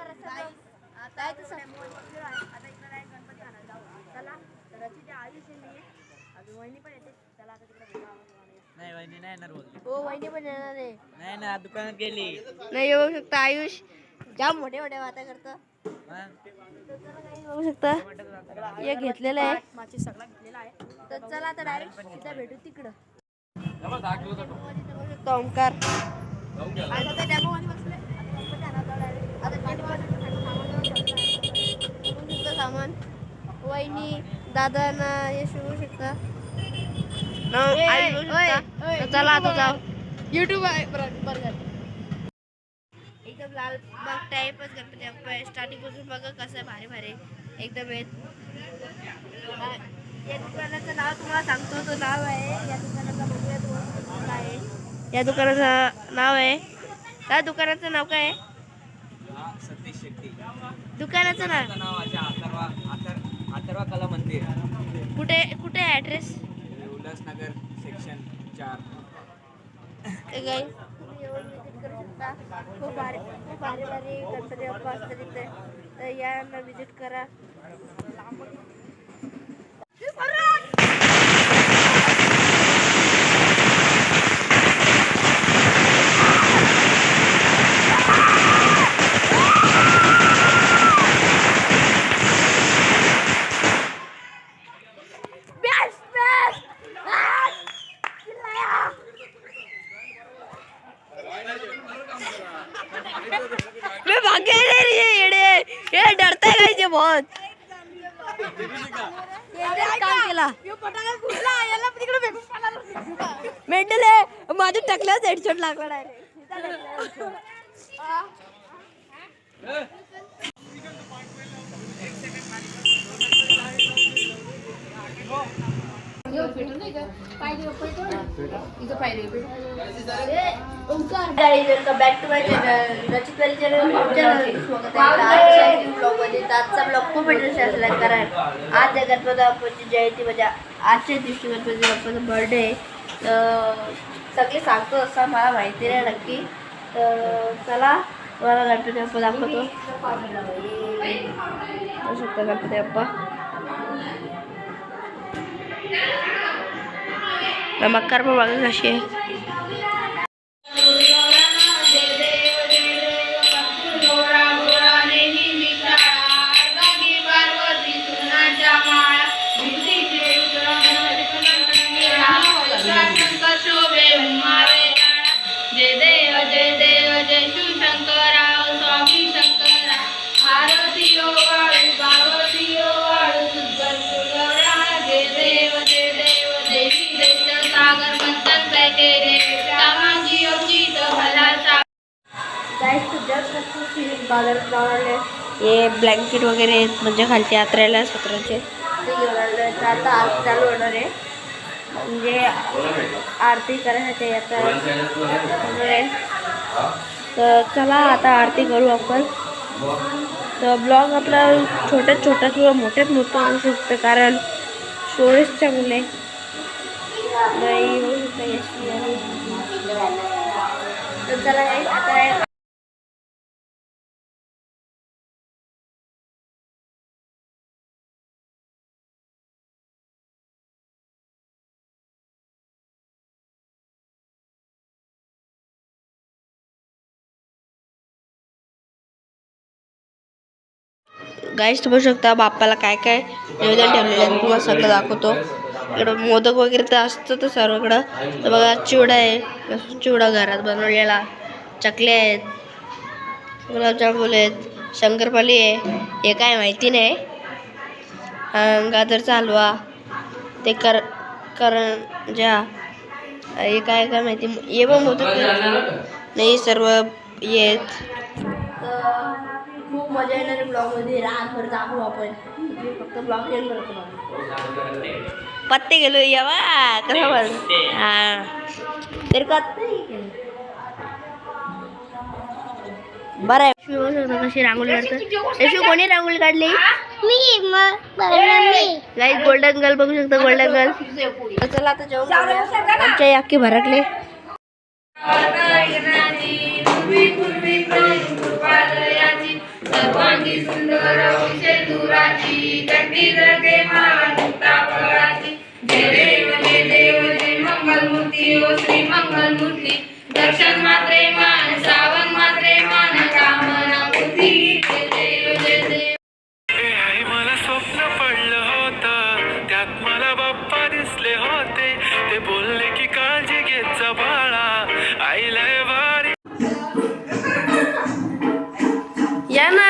आता गणपती आणायला जाऊ. चला तर आयुष आहे मी अजून वहिनी पण येते. चला आता तिकडे भेटू आवाज मारूया. नाही वहिनी नाही येणार बोलते हो वहिनी पण येणार आहे. नाही ना दुकानात गेली. नाही येऊ शकता आयुष. जाम मोठे मोठे वाता करतं. हा? बघू शकता. हे घेतलेलं आहे. माझी सगळा घेतलेला आहे. तर चला आता डायरेक्ट तिथं भेटू तिकडं. ओमकार आता ते डेमो मध्ये बसले. आता गणपती आणायला जाऊ direct. आता गणपती सामान घेऊन ठेवलं आहे. बघू शकता सामान वहिनी दादा ना हे बघू शकता. न, आई बघू शकता. तर चला आता जाऊ. युट्यूब आहे एकदम लाल बाग टाईपच गणपती बाप्पा आहे. स्टार्टिंगपासून बघा कसं आहे भारी भारी. एकदम आहेत हा, या दुकानाचं नाव तुम्हाला सांगतो. तो नाव आहे या दुकानाचा बघूया आहे या दुकानाचं नाव आहे. त्या दुकानाचं नाव काय आहे? सतीश शेट्टी. दुकानाचं नाव. अथर्वा अथर अथर्वा कला मंदिर. कुठे कुठे ॲड्रेस उल्हासनगर सेक्शन चार. तुम्ही येऊन विजिट करू शकता खूप भारी खूप भारी भारी गणपती बाप्पा असतात तिथे तर यांना विजिट करा मैं भागे नहीं रही है येडे ये डरता है गाइस ये बहुत ये काम केला मेंटल आहे. माझ्या टकल्याच हेडशॉट लागला direct back to my channel स्वागत आहे आजच्या ब्लॉगमध्ये तर इंटरेस्ट असला कारण आज आहे गणपती बाप्पाची जयंती म्हणजे आजच्या दिवशी गणपती बाप्पाचा बर्थडे तर सगळे सांगतो असं मला माहिती नाही नक्की. तर चला मला गणपती बाप्पा दाखवतो शकता गणपती बाप्पा नमस्कार पण बघा कशी आहे. जस्ट हे ब्लँकेट वगैरे आहेत म्हणजे खालच्या यात्रेला सत्राचे ते घेऊन तर आता आरती चालू होणार आहे. म्हणजे आरती करायसाठी यात्रा. तर चला आता आरती करू आपण. तर ब्लॉग आपला छोट्यात छोटा किंवा मोठ्यात मोठा होऊ शकतं कारण स्टोरेजच्या मुले नाही होऊ शकतं तर चला आता गाईस बघू शकता बाप्पाला काय काय निवेदन ठेवलेलं आहे. तुम्हाला सगळं दाखवतो. इकडं मोदक वगैरे तर असतं तर सर्वकडं. तर बघा चिवडा आहे. चिवडा घरात बनवलेला. चकल्या आहेत. गुलाबजामुन आहेत. शंकरपाली आहे. हे काय माहिती नाही. गाजरचा हलवा ते कर करण ज्या हे काय काय माहिती? हे पण मोदक नाही सर्व येत खूप मजा येणार ब्लॉगमध्ये रातभर जागू आपण. फक्त ब्लॉग एंड करतो पत्ते गेलो यावा कसा बोल हा. तर का बरं आहे. शिव बघू शकतो कशी रांगोळी काढतं शिव कोणी रांगोळी काढली? मी गाईस गोल्डन गर्ल बघू शकता गोल्डन गर्ल चला आता जेवण करूया. आमच्या अख्खे भरकले पूर्वी पूर्वी कृपालयाची सर्वांगी सुंदर विषय दुराची दंडी जगे मुक्ता फळाची. जय देव जय देव जय मंगलमूर्ती ओ श्री मंगलमूर्ती. दर्शन मात्रे मान सावन मात्रे मान कामना पूर्ती जय देव जय देव. आई मला स्वप्न पडलं होतं. त्यात मला बाप्पा दिसले होते. ते बोलले की काळजी घेत जा बाळा. आईला भारी. या ना.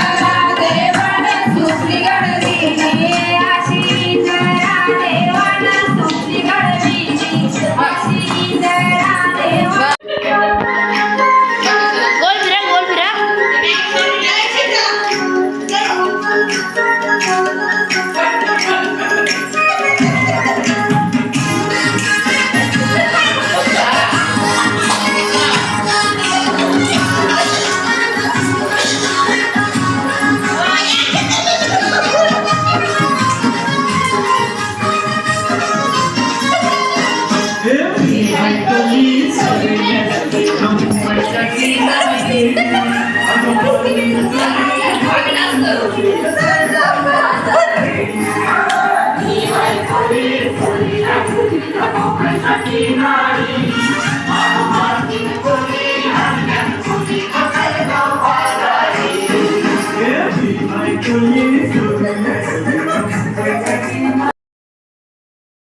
नारी